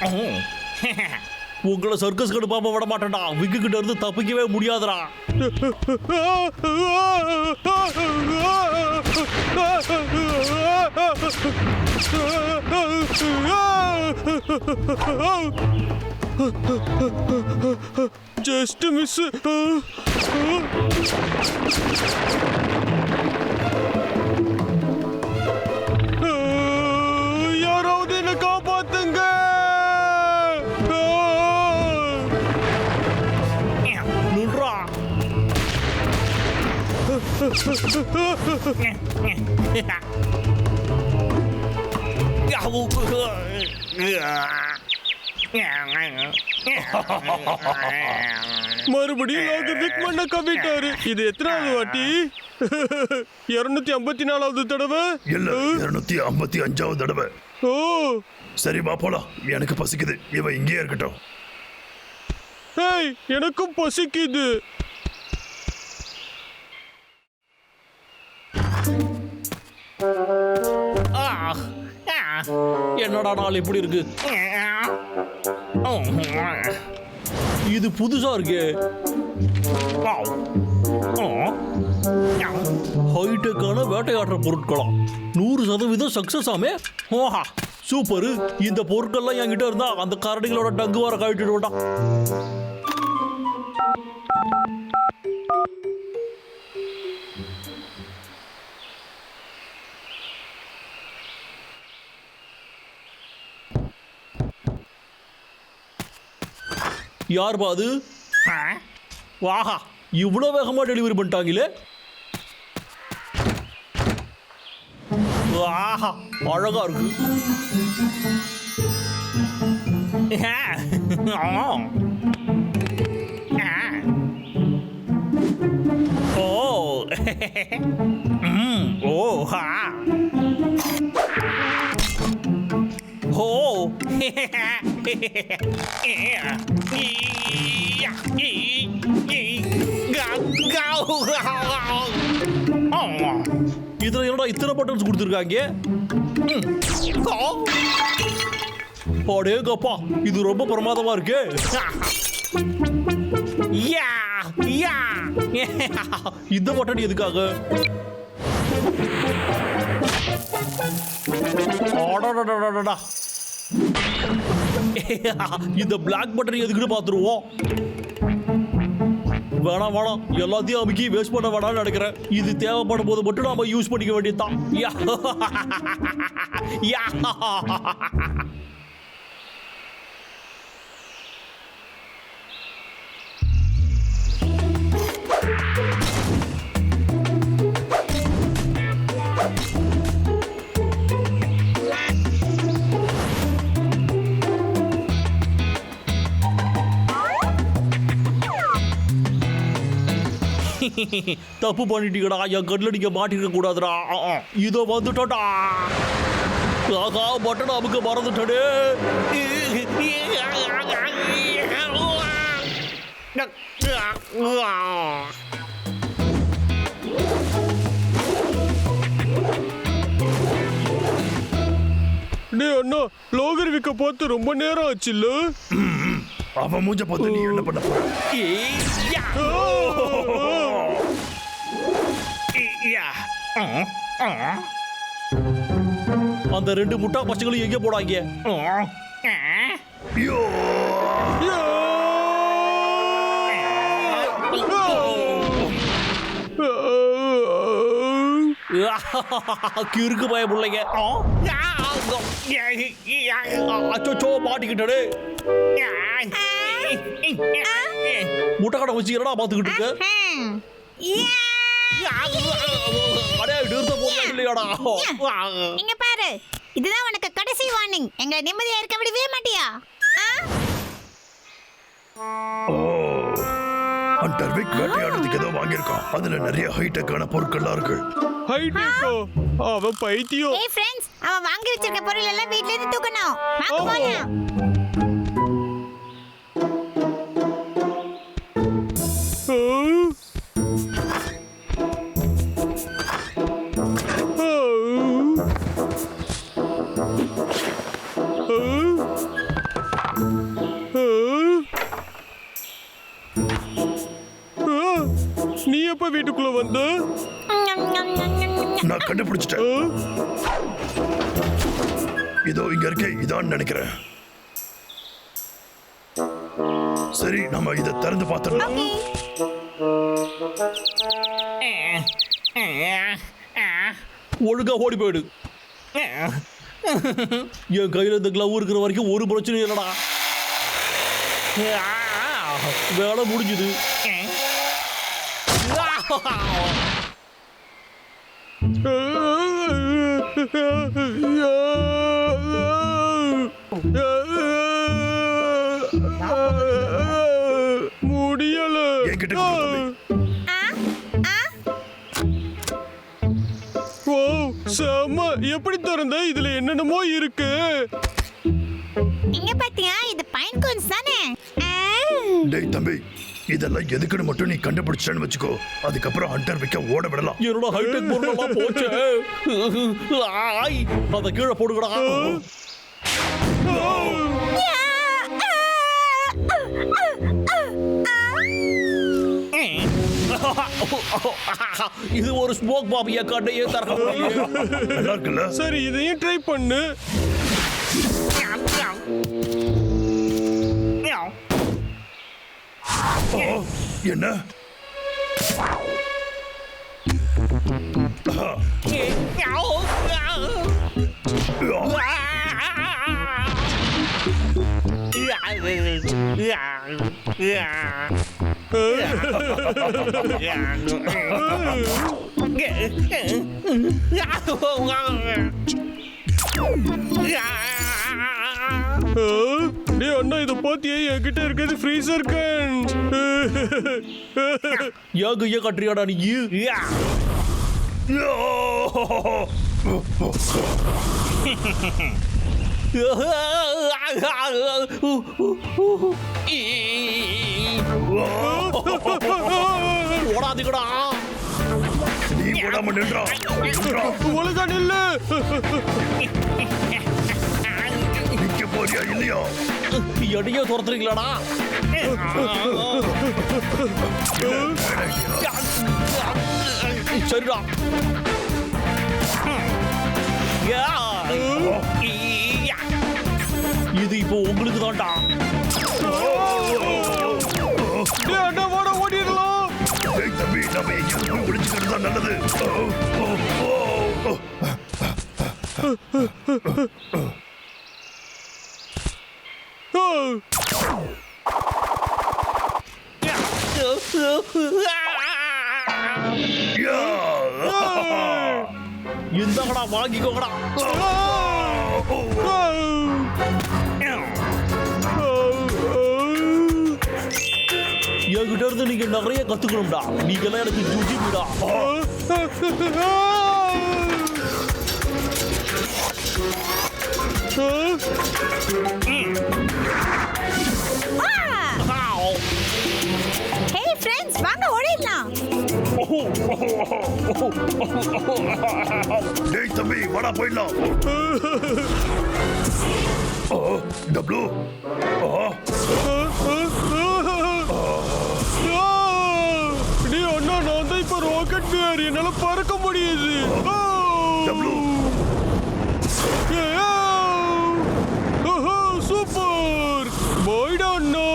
உங்களை சர்க்கஸ் கடுப்பாம விட மாட்டேன்டா. விக்கு கிட்ட இருந்து தப்பிக்கவே முடியாதுடா. ஜஸ்ட் மிஸ் மறுபடியும் லோகவிக் மண்ண கவிட்டாரு. இது எத்தனாவது வாட்டி? இருநூத்தி ஐம்பத்தி நாலாவது தடவை? இல்ல இருநூத்தி ஐம்பத்தி அஞ்சாவது தடவை. ஓ. சரி வா போலாம். எனக்கு பசிக்குது. இவன் இங்கேயே இருக்கட்டும். ஹேய் எனக்கும் பசிக்குது. என்னடா நாள் இப்படி இருக்கு? இது புதுசா இருக்கு. ஹைடெக்கான வேட்டையாடுற பொருட்களாம் நூறு சதவீதம் சக்சஸ் ஆமே. ஓஹா சூப்பரு. இந்த பொருட்கள்லாம் என்கிட்ட இருந்தா அந்த கரடிகளோட டங்கு வர கழட்டிட்டு யார் அது? வாஹா இவ்வளோ வேகமாக டெலிவரி பண்ணிட்டாங்களே. ஆஹா அழகா இருக்கு. ஓ. ம் ஓ ஹா ஓ. இதுல என்னடா இத்தனை பட்டன்ஸ் கொடுத்துருக்காங்க? அடேங்கப்பா இது ரொம்ப பிரமாதமா இருக்கு. யா யா. இந்த பட்டன் எதுக்காக? அடடடடடடா. இந்த பிளாக் பட்டன் எதுக்குன்னு பார்த்துருவோம். வேணாம் வேணாம் எல்லாத்தையும் அமுக்கி வேஸ்ட் பண்ண வேணாம்னு நினைக்கிறேன். இது தேவைப்படும் போது மட்டும் நாம யூஸ் பண்ணிக்க வேண்டியதுதான். யா. தப்பு பண்ணிட்டீங்கடா என் கண்ணில் நீங்க மாட்டிருக்க கூடாதுடா. இதோ வந்துட்டோடா ஆகா பட்டன் அமுக்க மறந்துட்டே டே அண்ணா லோகர் விக்க பார்த்து ரொம்ப நேரம் ஆச்சுல்ல? அவன் மூஞ்ச பார்த்து நீ என்ன பண்ண போற? அந்த ரெண்டு முட்டா பசங்களும் எங்கே போடாங்க ஐயோ கிறுக்கு பய பிள்ளைங்க. அச்சோ மாட்டிக்கிட்டே முட்டை கடை வச்சு என்னடா பார்த்துக்கிட்டு இருக்க? இங்க பாரு. இதுதான் உனக்கு கடைசி வார்னிங் எங்களை நிம்மதியா இருக்க விடவே மாட்டியா? ஆ? ஓ. ஹண்டர் விக் வேட்டையாடுறதுக்கு ஏதோ வாங்கியிருக்கான். அதுல நிறைய ஹைடெக்கான பொருட்கள்லாம் இருக்கு. ஹைடெக்கோ அவன் பைத்தியம். ஏய் ஃப்ரெண்ட்ஸ் அவன் வாங்கி வச்சிருக்க பொருள் எல்லாம் வீட்ல இருந்து தூக்கணும். வாங்க போலாம் நீ எப்ப வீட்டுக்குள்ள வந்து? நான் கண்டுபிடிச்சிட்டேன். இதோ இங்க இருக்கே இதான் நினைக்கிறேன். சரி நம்ம இதை திறந்து பார்த்துடலாம். ஒழுங்கா ஓடி போயிடு. என் கையில இந்த கிளவ் இருக்கிற வரைக்கும் ஒரு பிரச்சனையும் இல்லடா. வேலை முடிஞ்சுது. முடியல. என்கிட்ட கொடு ஓ செம. எப்படி திறந்த இதுல என்னென்னமோ இருக்கு. இங்க பாத்தியா இது பைன் கோன்ஸ் தானே. டேய் தம்பி இதெல்லாம் எதுக்குன்னு மட்டும் நீ கண்டுபிடிச்சேன்னு வச்சுக்கோ. அதுக்கப்புறம் ஹண்டர் வைக்க ஓட விடலாம். என்னோட ஹைடெக் பொருளெல்லாம் போச்சு? ஆய் அதை கீழே போடுங்கடா. இது ஒரு ஸ்மோக் பாபியா கண்டையே திறக்க முடியும் நல்லா இருக்குல்ல சரி இதையும் ட்ரை பண்ணு. என்ன? ஆ, டேய் அண்ணா இத பாத்தியா? என்கிட்ட இருக்கிறது ஃப்ரீசர் கன் ஏங்க ஏன் கட்டுறியாடா நீ? ஓடாதீங்கடா. நீ போடாம நின்றா. ஒழுங்கா நில்லு. நிக்க போறியா இல்லையா? எடையே துரத்துறீங்களாடா. சரிடா. இது இப்போ உங்களுக்கு தான்டா டேய் தம்பி நம்ம எங்கேயாவது போய் ஒளிஞ்சுக்கிறது தான் நல்லது ஓ, ஓ, ஓ, ஓ. ஆ, யா. இந்தாங்கடா வாங்கிக்கோங்கடா என்கிட்ட இருந்து நீங்க நிறைய கத்துக்கணும்டா. நீங்க எல்லாம் எனக்கு ஜுஜிபிடா. ஹே ஃப்ரெண்ட்ஸ் வாங்க ஓடிடலாம். டேய் தம்பி வாடா போயிடலாம். ஓ டப்ளு என்னால பறக்க முடியுது. சூப்பர். பாய்டா அண்ணா.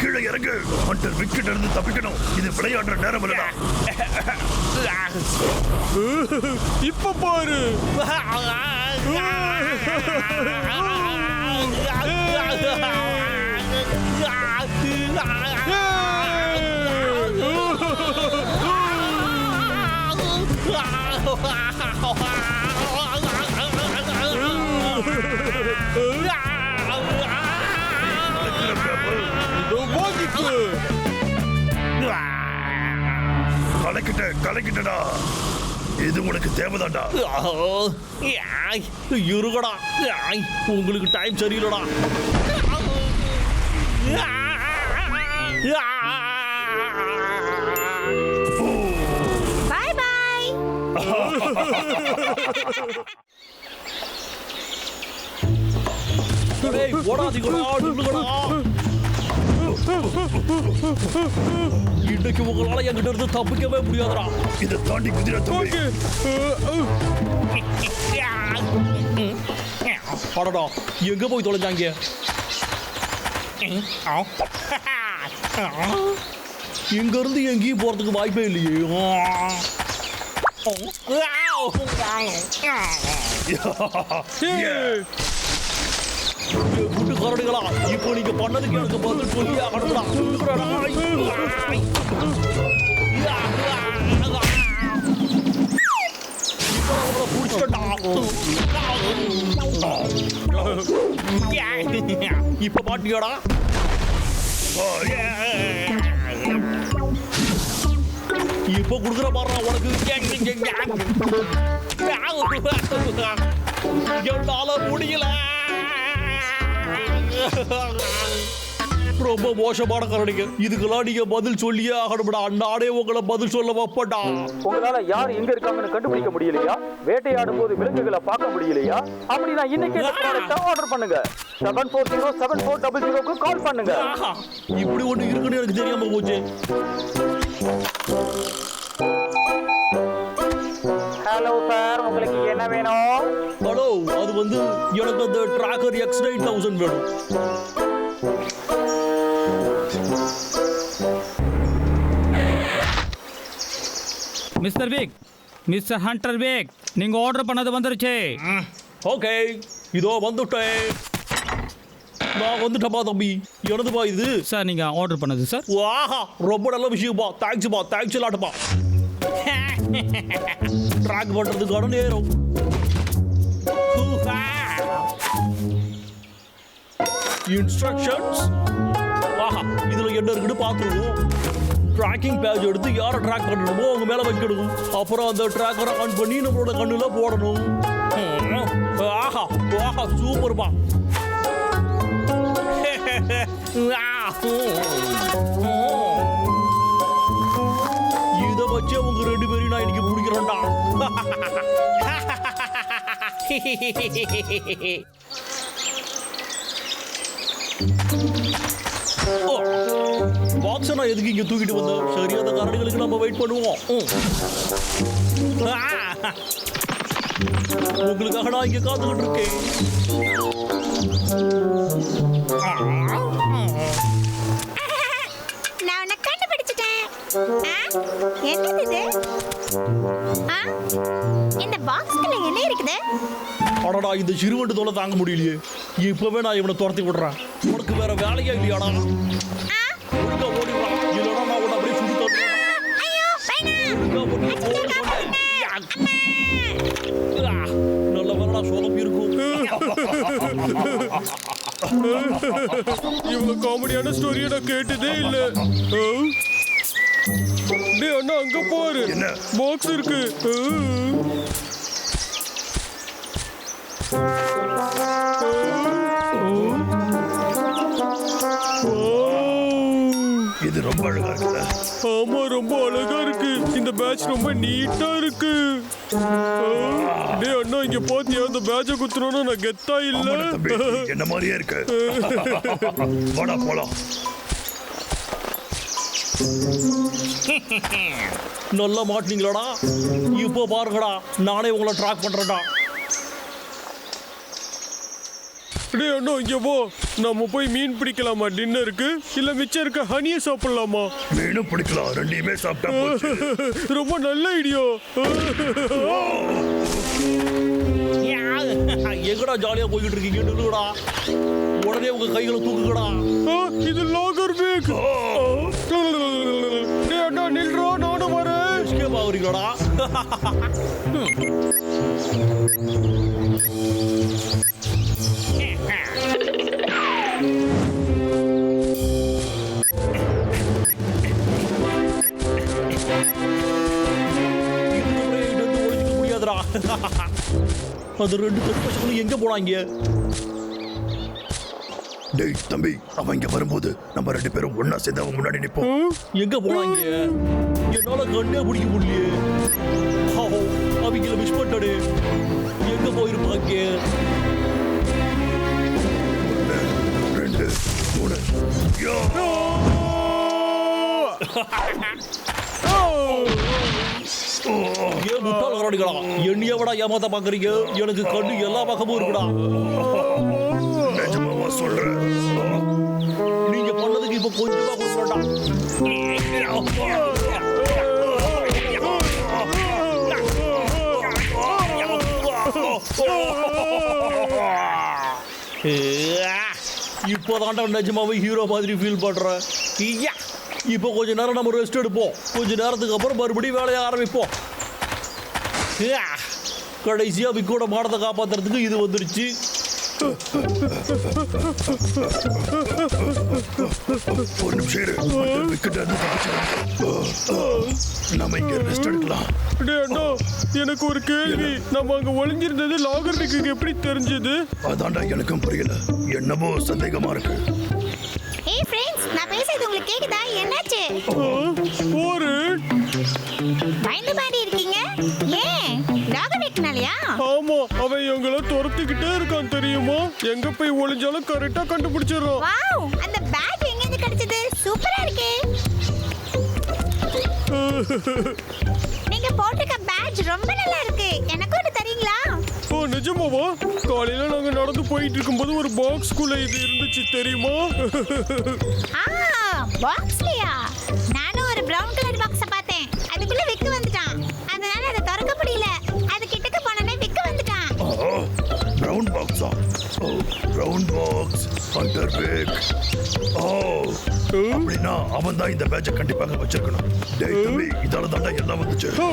கீழே இறங்கு. ஹண்டர் விக்கெட் இருந்து தப்பிக்கணும். இது விளையாடுற நேரம் இல்லடா. இப்ப பாரு. இதோ கலக்கிட்ட கலக்கிட்டடா இது உனக்கு தேவைதான்டா இருங்கடா ஆய், உங்களுக்கு டைம் சரியில்லடா டேய், ஓடாதீங்கடா நில்லுங்கடா இன்னைக்கு உங்களால என்கிட்ட இருந்து தப்பிக்கவே முடியாதுடா. இதை தாண்டி குதிரை தம்பி. அடடா எங்க போய் தொலைஞ்சாங்க? இங்க இருந்து எங்கேயும் போறதுக்கு வாய்ப்பே இல்லையே. குட்டு கரடுகளா இப்போ நீங்க பண்ணதுக்கு எனக்கு பதில் சொல்லி ஆகணும்டா இப்போ இப்ப பாட்டியாடா இப்ப குடுக்குற பாரு உனக்கு என்னால முடியல. ரொம்ப மோசமான கரடிங்க இதுக்கெல்லாம் நீங்க பதில் சொல்லியே ஆகணும்டா. நானே உங்களை பதில் சொல்ல வைப்பட்டா உங்களால யார் எங்க இருக்காங்கன்னு கண்டுபிடிக்க முடியலையா? வேட்டையாடும் போது விலங்குகளை பார்க்க முடியலையா? அப்படின்னா இன்னைக்கு ஆர்டர் பண்ணுங்க. Seven four zero seven four double ஜீரோக்கு கால் பண்ணுங்க. இப்படி ஒண்ணு இருக்குன்னு எனக்கு தெரியாம போச்சு. ஹலோ சார் உங்களுக்கு என்ன வேணும்? ஹலோ அது வந்து எனக்கு அந்த ட்ராக்கர் எக்ஸ் நைன் தௌசண்ட் வேணும். Mister Vic mister Hunter Vic நீங்க ஆர்டர் பண்ணது வந்துருச்சு. ஓகே. இதோ வந்துட்டேன். நான் வந்துட்டேன்பா தம்பி. எனதுப்பா இது? சார் நீங்க ஆர்டர் பண்ணது சார். ஆஹா ரொம்ப நல்ல விஷயம்ப்பா. தேங்க்ஸ்ப்பா தேங்க்ஸ் இல்லாட்டப்பா. ட்ராக் பண்றதுக்கான நேரம். இன்ஸ்ட்ரக்ஷன்ஸ் ஆஹா இதுல என்ன இருக்குன்னு பார்த்துருவோம். ட்ராக்கிங் பேஜ் எடுத்து யாரை ட்ராக் பண்ணணுமோ அவங்க மேல வைக்கணும். அப்புறம் அந்த ட்ராக்கரை ஆன் பண்ணி நம்மளோட கண்ணுல போடணும். ஆஹா ஆஹா சூப்பர்ப்பா இதை வச்சு உங்க ரெண்டு பேரும் நான் இன்னைக்கு பிடிக்கிறேன்டா. பாக்ஸை நான் எதுக்கு இங்க தூக்கிட்டு வந்தேன்? சரி அந்த கரடிகளுக்கு நம்ம வெயிட் பண்ணுவோம். உங்களுக்காக நான் இங்க காத்துக்கிட்டு இருக்கேன். என்னது இது? ஆ? இந்த பாக்ஸ்குள்ள என்ன இருக்குது? அடடா இந்த சிறுவண்டு தொலை தாங்க முடியலையே. இப்பவே நான் இவனை துரத்தி விடுறேன். உனக்கு வேற வேலையா இல்லையாடா. ஆ? ஒழுங்கா நான் உன்னை அப்படியே ஓடி நல்ல வேலை சொதப்பி இருக்கும். இவ்வளவு காமெடியான ஸ்டோரியை நான் கேட்டதே இல்ல? டேய் அண்ணா அங்க பாரு. என்ன? பாக்ஸ் இருக்கு. இது ரொம்ப அழகா இருக்குல்ல. ஆமா ரொம்ப அழகா இருக்கு. இந்த பேட்ச் ரொம்ப நீட்டா இருக்கு. டேய் அண்ணா இங்க பாத்தியா? இந்த பேட்சை குத்துறோம்னா நான் கெத்தா இல்ல. என்ன மாதிரியே இருக்கு. வாடா போலாம். நல்லா மாட்டீங்களாடா இப்போ பாருங்கடா நானே உங்களை ட்ராக் பண்றேன்டா. டேய் அண்ணா இங்க போ. நம்ம போய் மீன் பிடிக்கலாமா? டின்னருக்கு இல்ல மிச்சம் இருக்க ஹனியை சாப்பிடலாமா? மீனும் பிடிக்கலாம் ரெண்டையுமே சாப்பிட்டா போச்சு. ரொம்ப நல்ல ஐடியா எங்கடா ஜாலியா போய்கிட்டு இருக்கீங்க? நில்லுடா உடனே உங்க கைகளை தூக்குங்கடா. இது லாகர் பேக் டேய் அண்ணா நில்றா? நானும் வரேன். எஸ்கேப் ஆகுறீங்களாடா அது ரெண்டு தற்பசங்களும் எங்க போனாங்க? டேய் தம்பி அவன் இங்க வரும்போது நம்ம ரெண்டு பேரும் ஒண்ணா சேர்ந்து அவன் முன்னாடி நிப்போம். எங்க போனாங்க என்னால கண்ணே பிடிக்க முடியலையே. ஆஹோ, அவங்கள மிஸ் பண்ணடே எங்க போயிருப்பாங்க? ரெண்டு மூணு! ஏன் முட்டாள் கரடிகளா என்னைய விட ஏமாத்த பாக்குறீங்க எனக்கு கண்ணு எல்லா பக்கமும் இருக்குடா. பண்ணதுக்கு இப்ப கொஞ்சமா கொடுக்கறடா இப்போதான்டா நிஜமாவே ஹீரோ மாதிரி ஃபீல் பண்ணுறேன் ஐயா இப்போ கொஞ்ச நேரம் நம்ம ரெஸ்ட் எடுப்போம். கொஞ்ச நேரத்துக்கு அப்புறம் மறுபடியும் வேலையை ஆரம்பிப்போம். கடைசியாக விக்கோட மாடத்தை காப்பாத்துறதுக்கு இது வந்துருச்சு. ஒரு நிமிஷம் இரு நம்ம இங்க ரெஸ்ட் எடுக்கலாம். டே அண்ணா எனக்கு ஒரு கேள்வி. நம்ம அங்க ஒளிஞ்சிருந்தது லாகர்னுக்கு எப்படி தெரிஞ்சது? அதான்டா எனக்கும் புரியல. என்னமோ சந்தேகமா இருக்கு. ஏய் ஃப்ரெண்ட்ஸ் நான் பேசுறது உங்களுக்கு கேக்குதா? என்னாச்சு? ஒரு ஆமா அவன் எங்களை துரத்திக்கிட்டே இருக்கான் தெரியுமா? எங்க போய் ஒளிஞ்சாலும் கரெக்டா கண்டுபிடிச்சிடறான். வாவ் அந்த பேக் எங்க இருந்து கிடைச்சது? சூப்பரா இருக்கே. நீங்க போட்டிருக்க பேட்ச் ரொம்ப நல்லா இருக்கு. எனக்கு ஒன்று தரீங்களா? ஓ நிஜமாவா? காலையில நாங்க நடந்து போயிட்டு இருக்கும்போது ஒரு பாக்ஸ்குள்ள இது இருந்துச்சு தெரியுமா? ஆ பாக்ஸ்லயா பிரவுன் பாக்ஸ் ஹண்டர் பேக் ஓ அப்படின்னா அவன் தான் இந்த பேட்சை கண்டிப்பாக வச்சிருக்கணும். டேய் தம்பி இதால தாண்டா எல்லாம் வந்துச்சு. ஓ,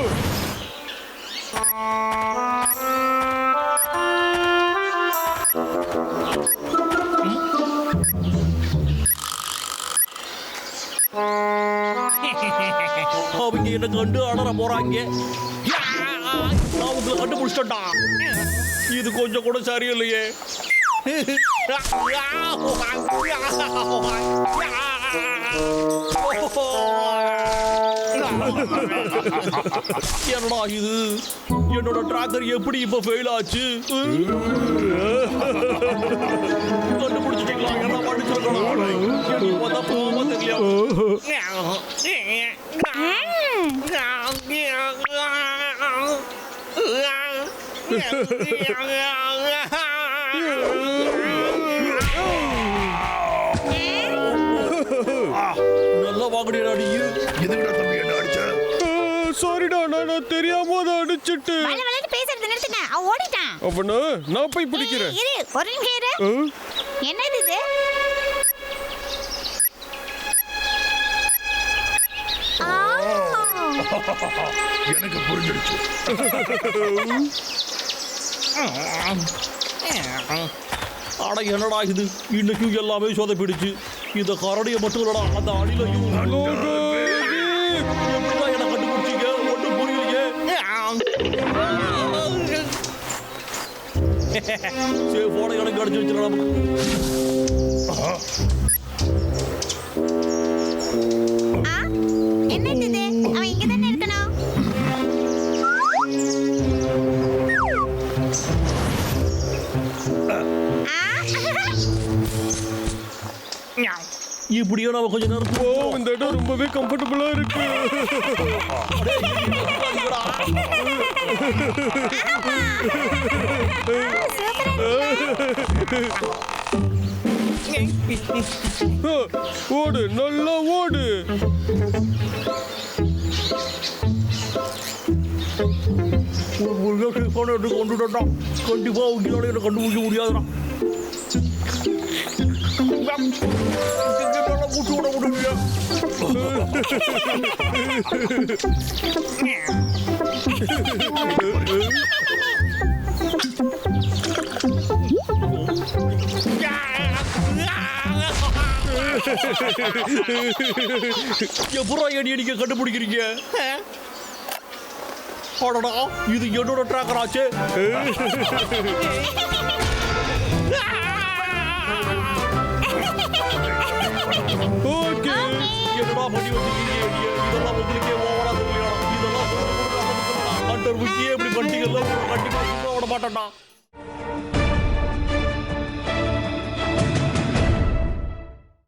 அவங்க என்ன கண்டு அடற போறாங்க? நான் உங்களை கண்டுபிடிச்சிட்டா இது கொஞ்சம் கூட சரியில்லையே. என்னடா இது என்னோட டிராக்கர் எப்படி இப்ப ஃபெயில் ஆச்சு? கண்டுபிடிச்சிட்டீங்களா? என்ன படிச்சிருக்கணும் அடிச்சிட்டு வள வளன்னு பேசுறது நிறுத்துங்க. அவன் ஓடிட்டான். அவன நான் போய் பிடிக்கிறேன். இரு ஒரு நிமிஷம் இரு. ஆ, என்னது இது? ஆ, எனக்கு புரிஞ்சிடுச்சு அட என்னடா இது? இன்னைக்கும் எல்லாமே சொதப்பிடுச்சு. இந்த கரடியை மட்டும் இல்லடா அந்த அணிலையும் வச்சிடலாம் என்னது அவன் இங்க தானே இருக்கணும்? ஆ, இப்படியே நம்ம கொஞ்ச நேரம் ஓ இந்த இடம் ரொம்பவே கம்ஃபர்டபுளா இருக்கு. ஓடு நல்லா ஓடு ஒரு சேஃபான இடத்துக்கு கொண்டுட்டா கண்டிப்பா உங்களால கண்டுபிடிக்க முடியாதுடா விட முடியல எப்படா அடி நீங்க கண்டுபிடிக்கிறீங்க? அடடா இது என்னோட ட்ராக்கர் என்னடா பண்ணி வச்சிருக்கீங்க இதெல்லாம் உங்களுக்கே ஓவரா தெரியல இதெல்லாம் ஹண்டர் விக்கியே இப்படி பண்ணிட்டீங்கல்ல கண்டிப்பாக விட மாட்டேன்டா